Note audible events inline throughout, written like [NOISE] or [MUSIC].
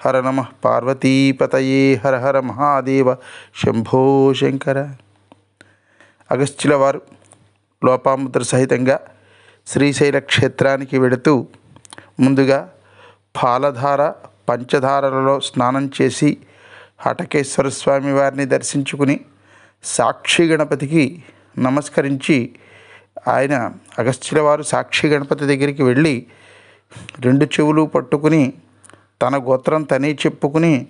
హర నమ పార్వతీపతయే హర హర మహాదేవ శంభో శంకర. అగస్త్యుల వారు లోపాముద్ర సహితంగా శ్రీశైల క్షేత్రానికి వెడుతూ ముందుగా పాలధార పంచధారలలో స్నానం చేసి హటకేశ్వర స్వామి వారిని దర్శించుకుని సాక్షి గణపతికి నమస్కరించి ఆయన అగస్త్యుల వారు సాక్షి గణపతి దగ్గరికి వెళ్ళి రెండు చెవులు పట్టుకుని తన గోత్రం తనే చెప్పుకుని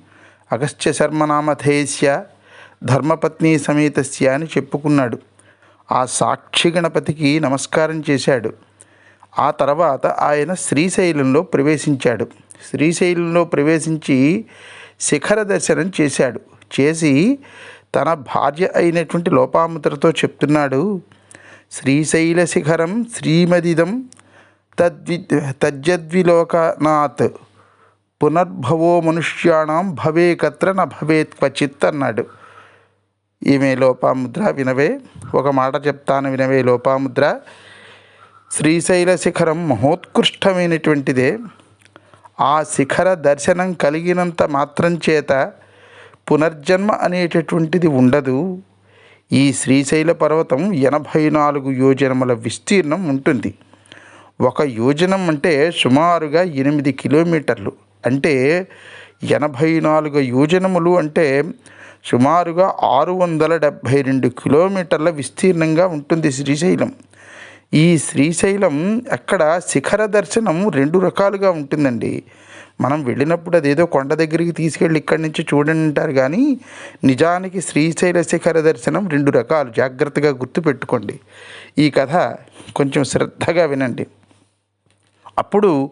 అగస్త్య శర్మనామధేయస్య ధర్మపత్ని సమేతస్య అని చెప్పుకున్నాడు. ఆ సాక్షి గణపతికి నమస్కారం చేశాడు. ఆ తర్వాత ఆయన శ్రీశైలంలో ప్రవేశించాడు. శ్రీశైలంలో ప్రవేశించి శిఖర దర్శనం చేశాడు. చేసి తన భార్య అయినటువంటి లోపాముద్రతో చెప్తున్నాడు శ్రీశైల శిఖరం శ్రీమదిదం తద్వి తజ్జద్విలోకనాథ్ పునర్భవో మనుష్యాణం భవేకత్ర న భవేత్ క్వచిత్ అన్నాడు. ఈమె లోపాముద్ర వినవే ఒక మాట చెప్తాను వినవే లోపాముద్ర. శ్రీశైల శిఖరం మహోత్కృష్టమైనటువంటిదే. ఆ శిఖర దర్శనం కలిగినంత మాత్రం చేత పునర్జన్మ అనేటటువంటిది ఉండదు. ఈ శ్రీశైల పర్వతం ఎనభై నాలుగు యోజనముల విస్తీర్ణం ఉంటుంది. ఒక యోజనం అంటే సుమారుగా ఎనిమిది కిలోమీటర్లు. అంటే ఎనభై నాలుగు యోజనములు అంటే సుమారుగా ఆరు వందల డెబ్భై రెండు కిలోమీటర్ల విస్తీర్ణంగా ఉంటుంది శ్రీశైలం. ఈ శ్రీశైలం అక్కడ శిఖర దర్శనం రెండు రకాలుగా ఉంటుందండి. మనం వెళ్ళినప్పుడు అదేదో కొండ దగ్గరికి తీసుకెళ్ళి ఇక్కడి నుంచి చూడండి అంటారు కానీ నిజానికి శ్రీశైల శిఖర దర్శనం రెండు రకాలు. జాగ్రత్తగా గుర్తుపెట్టుకోండి ఈ కథ కొంచెం శ్రద్ధగా వినండి. అప్పుడు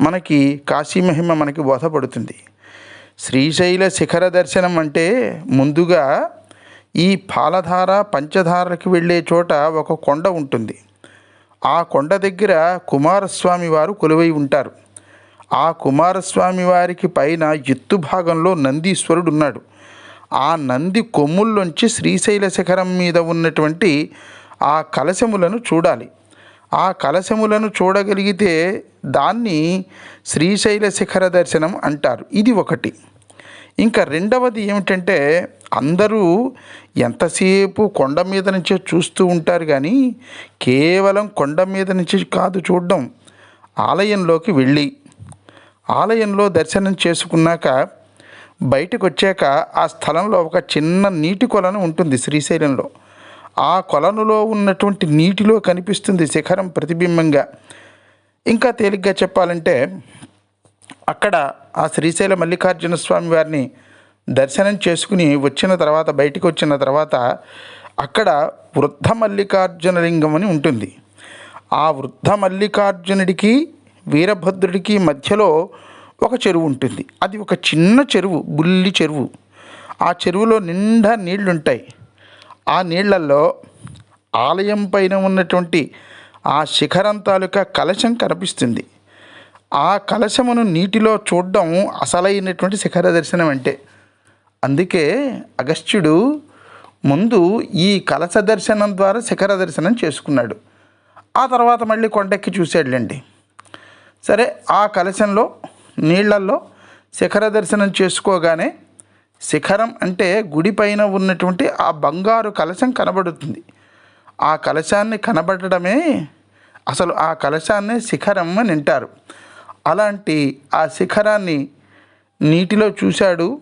మనకి కాశీమహిమ మనకి బోధపడుతుంది. శ్రీశైల శిఖర దర్శనం అంటే ముందుగా ఈ పాలధార పంచధారకి వెళ్ళే చోట ఒక కొండ ఉంటుంది. ఆ కొండ దగ్గర కుమారస్వామి వారు కొలువై ఉంటారు. ఆ కుమారస్వామి వారికి పైన ఎత్తు భాగంలో నందీశ్వరుడు ఉన్నాడు. ఆ నంది కొమ్ముల్లోంచి శ్రీశైల శిఖరం మీద ఉన్నటువంటి ఆ కలశములను చూడాలి. ఆ కలశములను చూడగలిగితే దాన్ని శ్రీశైల శిఖర దర్శనం అంటారు. ఇది ఒకటి. ఇంకా రెండవది ఏమిటంటే అందరూ ఎంతసేపు కొండ మీద నుంచే చూస్తూ ఉంటారు కానీ కేవలం కొండ మీద నుంచి కాదు చూడడం. ఆలయంలోకి వెళ్ళి ఆలయంలో దర్శనం చేసుకున్నాక బయటకు వచ్చాక ఆ స్థలంలో ఒక చిన్న నీటి కొలను ఉంటుంది శ్రీశైలంలో. ఆ కొలనులో ఉన్నటువంటి నీటిలో కనిపిస్తుంది శిఖరం ప్రతిబింబంగా. ఇంకా తేలిగ్గా చెప్పాలంటే అక్కడ ఆ శ్రీశైల మల్లికార్జున స్వామి వారిని దర్శనం చేసుకుని వచ్చిన తర్వాత బయటికి వచ్చిన తర్వాత అక్కడ వృద్ధ మల్లికార్జునలింగం అని ఉంటుంది. ఆ వృద్ధ మల్లికార్జునుడికి వీరభద్రుడికి మధ్యలో ఒక చెరువు ఉంటుంది. అది ఒక చిన్న చెరువు బుల్లి చెరువు. ఆ చెరువులో నిండా నీళ్ళుంటాయి. ఆ నీళ్ళల్లో ఆలయం పైన ఉన్నటువంటి ఆ శిఖరం తాలూకా కలశం కనిపిస్తుంది. ఆ కలశమును నీటిలో చూడడం అసలైనటువంటి శిఖర దర్శనం అంటే. అందుకే అగస్త్యుడు ముందు ఈ కలశ దర్శనం ద్వారా శిఖర దర్శనం చేసుకున్నాడు. ఆ తర్వాత మళ్ళీ కొండెక్కి చూశాడులేండి. సరే ఆ కలశంలో నీళ్ళల్లో శిఖర దర్శనం చేసుకోగానే శిఖరం అంటే గుడి పైన ఉన్నటువంటి ఆ బంగారు కలశం కనబడుతుంది. ఆ కలశాన్ని కనబడటమే అసలు ఆ కలశాన్ని శిఖరం అని అంటారు. అలాంటి ఆ శిఖరాన్ని నీటిలో చూశాడు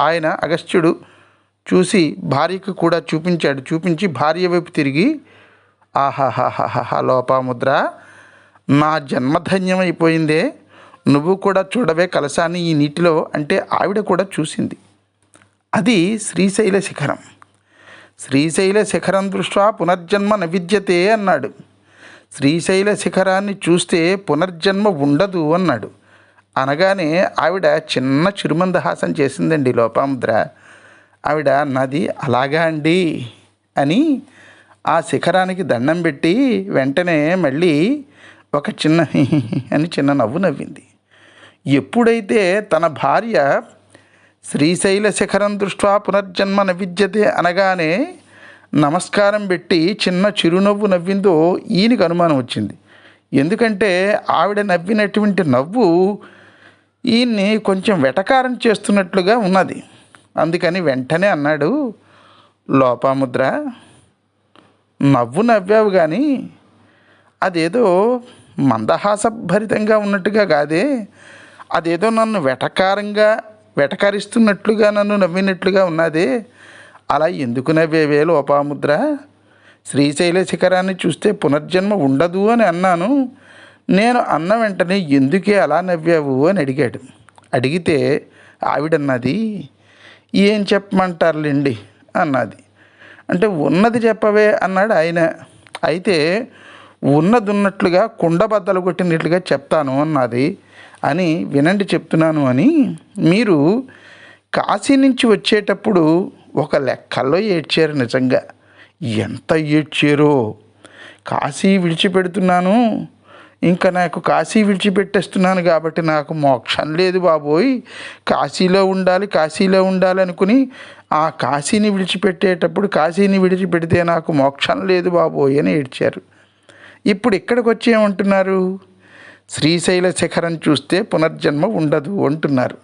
ఆయన అగస్త్యుడు. చూసి భార్యకు కూడా చూపించాడు. చూపించి భార్య వైపు తిరిగి ఆహాహాహాహా లోపాముద్ర నా జన్మధన్యమైపోయిందే. నువ్వు కూడా చూడవే కలశాన్ని ఈ నీటిలో. అంటే ఆవిడ కూడా చూసింది. అది శ్రీశైల శిఖరం. శ్రీశైల శిఖరం దృష్ట్యా పునర్జన్మ నవిద్యతే అన్నాడు. శ్రీశైల శిఖరాన్ని చూస్తే పునర్జన్మ ఉండదు అన్నాడు. అనగానే ఆవిడ చిన్న చిరుమందహాసం చేసిందండి లోపాముద్ర. ఆవిడ నది అలాగా అండి అని ఆ శిఖరానికి దండం పెట్టి వెంటనే మళ్ళీ ఒక చిన్న [LAUGHS] అని చిన్న నవ్వు నవ్వింది. ఎప్పుడైతే తన భార్య శ్రీశైల శిఖరం దృష్ట్యా పునర్జన్మ నవిద్యతే అనగానే నమస్కారం పెట్టి చిన్న చిరునవ్వు నవ్విందో ఈయనకు అనుమానం వచ్చింది. ఎందుకంటే ఆవిడ నవ్వినటువంటి నవ్వు ఈయన్ని కొంచెం వెటకారం చేస్తున్నట్లుగా ఉన్నది. అందుకని వెంటనే అన్నాడు లోపాముద్ర నవ్వు నవ్వావు కానీ అదేదో మందహాసభరితంగా ఉన్నట్టుగా కాదే. అదేదో నన్ను వెటకారంగా వెటకరిస్తున్నట్లుగా నన్ను నవ్వినట్లుగా ఉన్నది. అలా ఎందుకు నవ్వేవే లోపాముద్ర? శ్రీశైల శిఖరాన్ని చూస్తే పునర్జన్మ ఉండదు అని అన్నాను. నేను అన్న వెంటనే ఎందుకే అలా నవ్వావు అని అడిగాడు. అడిగితే ఆవిడన్నది ఏం చెప్పమంటారులేండి? అన్నది. అంటే ఉన్నది చెప్పవే? అన్నాడు ఆయన. అయితే ఉన్నది ఉన్నట్లుగా కుండబద్దలు కొట్టినట్లుగా చెప్తాను అన్నది. అని వినండి చెప్తున్నాను అని మీరు కాశీ నుంచి వచ్చేటప్పుడు ఒక లెక్కల్లో ఏడ్చారు నిజంగా. ఎంత ఏడ్చారో. కాశీ విడిచిపెడుతున్నాను. ఇంకా నాకు కాశీ విడిచిపెట్టేస్తున్నాను కాబట్టి నాకు మోక్షం లేదు బాబోయ్. కాశీలో ఉండాలి కాశీలో ఉండాలి అనుకుని ఆ కాశీని విడిచిపెట్టేటప్పుడు కాశీని విడిచిపెడితే నాకు మోక్షం లేదు బాబోయ్ అని ఏడ్చారు. ఇప్పుడు ఇక్కడికి వచ్చి ఏమంటున్నారు? శ్రీశైల శిఖరం చూస్తే పునర్జన్మ ఉండదు అంటున్నారు.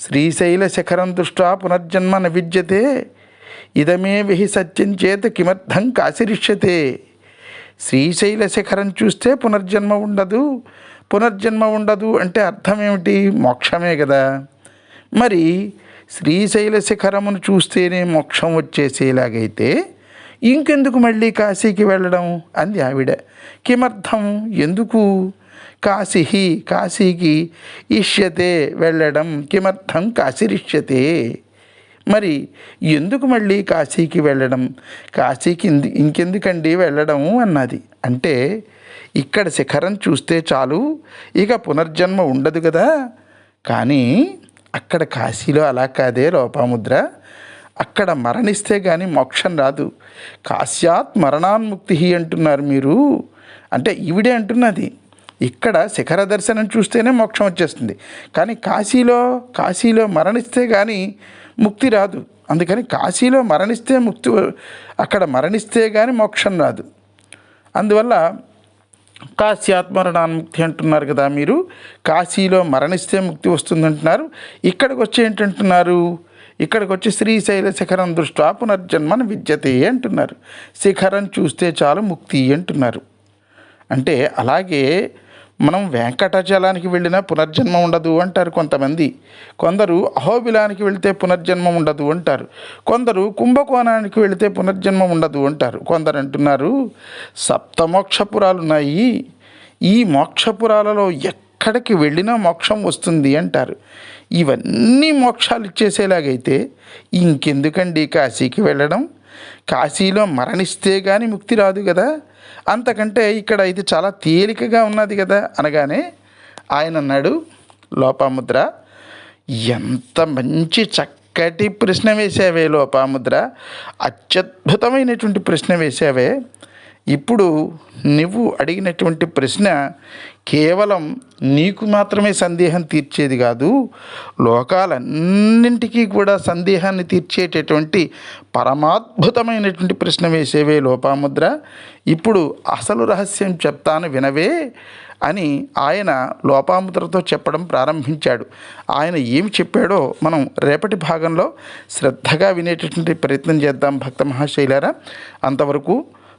శ్రీశైల శిఖరం దృష్ట్యా పునర్జన్మ న విద్యతే ఇదమే విహి సత్యం చేత కిమర్థం కాశిరిష్యతే. శ్రీశైల శిఖరం చూస్తే పునర్జన్మ ఉండదు. పునర్జన్మ ఉండదు అంటే అర్థం ఏమిటి? మోక్షమే కదా. మరి శ్రీశైల శిఖరమును చూస్తేనే మోక్షం వచ్చేసేలాగైతే ఇంకెందుకు మళ్ళీ కాశీకి వెళ్ళడం? అంది ఆవిడ. కిమర్థం ఎందుకు? కాశీ కాశీకి ఇష్యతే వెళ్ళడం కిమర్థం కాశీరిష్యతే. మరి ఎందుకు మళ్ళీ కాశీకి వెళ్ళడం? కాశీకి ఇంకెందుకండి వెళ్ళడం అన్నది. అంటే ఇక్కడ శిఖరం చూస్తే చాలు ఇక పునర్జన్మ ఉండదు కదా. కానీ అక్కడ కాశీలో అలా కాదే లోపాముద్ర. అక్కడ మరణిస్తే కానీ మోక్షం రాదు. కాశ్యాత్ మరణాన్ముక్తి అంటున్నారు మీరు. అంటే ఈవిడే అంటున్నది. ఇక్కడ శిఖర దర్శనం చూస్తేనే మోక్షం వచ్చేస్తుంది. కానీ కాశీలో కాశీలో మరణిస్తే కానీ ముక్తి రాదు. అందుకని కాశీలో మరణిస్తే ముక్తి అక్కడ మరణిస్తే కానీ మోక్షం రాదు. అందువల్ల కాశ్యాత్మరణాన్ముక్తి అంటున్నారు కదా మీరు. కాశీలో మరణిస్తే ముక్తి వస్తుందంటున్నారు. ఇక్కడికి వచ్చి ఏంటంటున్నారు? ఇక్కడికి వచ్చి శ్రీశైల శిఖరం దృష్ట్యా పునర్జన్మన విద్యతే అంటున్నారు. శిఖరం చూస్తే చాలు ముక్తి అంటున్నారు. అంటే అలాగే మనం వెంకటాచలానికి వెళ్ళినా పునర్జన్మ ఉండదు అంటారు కొంతమంది. కొందరు అహోబిలానికి వెళితే పునర్జన్మ ఉండదు అంటారు. కొందరు కుంభకోణానికి వెళితే పునర్జన్మ ఉండదు అంటారు. కొందరు అంటున్నారు సప్తమోక్షపురాలు ఉన్నాయి ఈ మోక్షపురాలలో ఎక్కడికి వెళ్ళినా మోక్షం వస్తుంది అంటారు. ఇవన్నీ మోక్షాలు ఇచ్చేసేలాగైతే ఇంకెందుకండి కాశీకి వెళ్ళడం? కాశీలో మరణిస్తే కానీ ముక్తి రాదు కదా. అంతకంటే ఇక్కడ ఇది చాలా తేలికగా ఉన్నది కదా అనగానే ఆయన అన్నాడు లోపాముద్ర ఎంత మంచి చక్కటి ప్రశ్న వేసావే లోపాముద్ర అత్యద్భుతమైనటువంటి ప్రశ్న వేసావే ఇప్పుడు నువ్వు అడిగినటువంటి ప్రశ్న కేవలం నీకు మాత్రమే సందేహం తీర్చేది కాదు లోకాలన్నింటికీ కూడా సందేహాన్ని తీర్చేటటువంటి పరమాద్భుతమైనటువంటి ప్రశ్న వేసేవే లోపాముద్ర. ఇప్పుడు అసలు రహస్యం చెప్తాను వినవే అని ఆయన లోపాముద్రతో చెప్పడం ప్రారంభించాడు. ఆయన ఏమి చెప్పాడో మనం రేపటి భాగంలో శ్రద్ధగా వినేటటువంటి ప్రయత్నం చేద్దాం భక్త మహాశైలారా. అంతవరకు